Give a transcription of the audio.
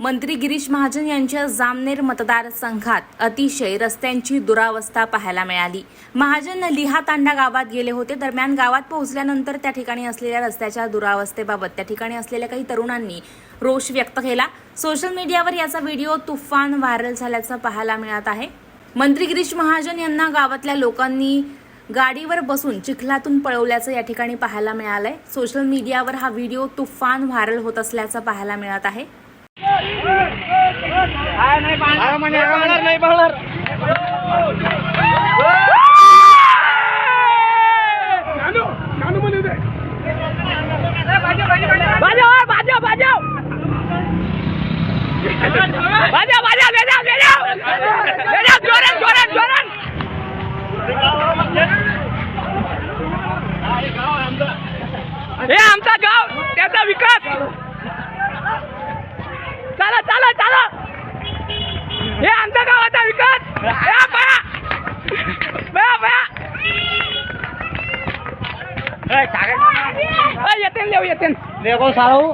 मंत्री गिरीश महाजन यांच्या जामनेर मतदारसंघात अतिशय रस्त्यांची दुरावस्था पाहायला मिळाली. महाजन लिहा तांडा गावात गेले होते. दरम्यान गावात पोहोचल्यानंतर त्या ठिकाणी असलेल्या रस्त्याच्या दुरावस्थेबाबत त्या ठिकाणी असलेल्या काही तरुणांनी रोष व्यक्त केला. सोशल मीडियावर याचा व्हिडिओ तुफान व्हायरल झाल्याचं पाहायला मिळत आहे. मंत्री गिरीश महाजन यांना गावातल्या लोकांनी गाडीवर बसून चिखलातून पळवल्याचं या ठिकाणी पाहायला मिळालंय. सोशल मीडियावर हा व्हिडिओ तुफान व्हायरल होत असल्याचं पाहायला मिळत आहे. नाही बाजाव बाजाव बाजाव बाजाव बाजाव ले जाओ ले जाओ ले जाओ हे आमचा गाव त्याचा विकास. चला चला चला हे आमच्या गावाचा विकास या बया बया बया येते येते देखो सारू